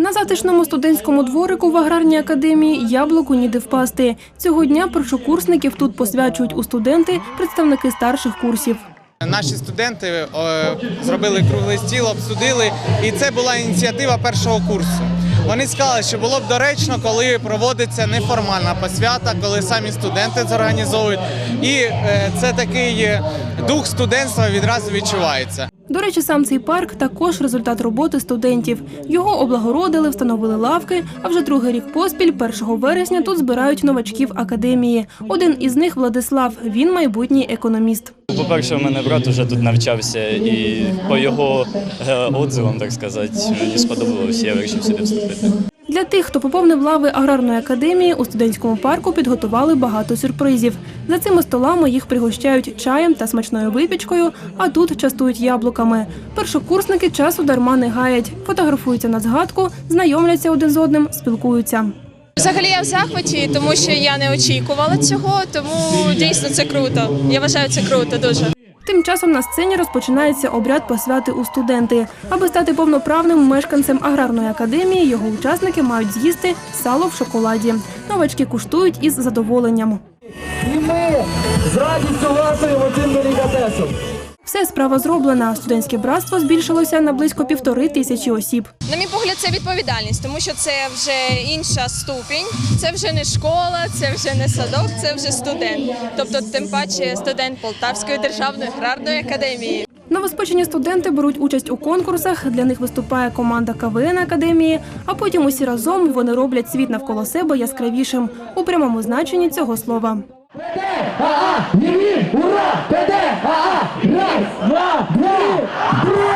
На затишному студентському дворику в аграрній академії яблуку ніде впасти. Цього дня першокурсників тут посвячують у студенти представники старших курсів. Наші студенти е, зробили круглий стіл, обсудили, і це була ініціатива першого курсу. Вони сказали, що було б доречно, коли проводиться неформальна посвята, коли самі студенти зорганізовують. І е, це такий е, дух студентства відразу відчувається. До речі, сам цей парк також результат роботи студентів. Його облагородили, встановили лавки. А вже другий рік поспіль, 1 вересня, тут збирають новачків академії. Один із них Владислав. Він майбутній економіст. По-перше, у мене брат уже тут навчався, і по його е, отзивам, так сказати, мені сподобалось, я вирішив сюди вступити. Для тих, хто поповнив лави аграрної академії, у студентському парку підготували багато сюрпризів. За цими столами їх пригощають чаєм та смачною випічкою, а тут частують яблуками. Першокурсники часу дарма не гаять, фотографуються на згадку, знайомляться один з одним, спілкуються. Взагалі я в захваті, тому що я не очікувала цього, тому дійсно це круто. Я вважаю це круто дуже. Тим часом на сцені розпочинається обряд посвяти у студенти. Аби стати повноправним мешканцем аграрної академії, його учасники мають з'їсти сало в шоколаді. Новачки куштують із задоволенням. І ми з радістю ласуємо цим делікатесом. Все справа зроблена. Студентське братство збільшилося на близько півтори тисячі осіб. На мій погляд, це відповідальність, тому що це вже інша ступінь. Це вже не школа, це вже не садок, це вже студент. Тобто, тим паче студент Полтавської державної аграрної академії. Новоспечені студенти беруть участь у конкурсах. Для них виступає команда КВН академії. А потім усі разом вони роблять світ навколо себе яскравішим у прямому значенні цього слова. АА, Львів, ура! ПД, АА, раз, два, три, три!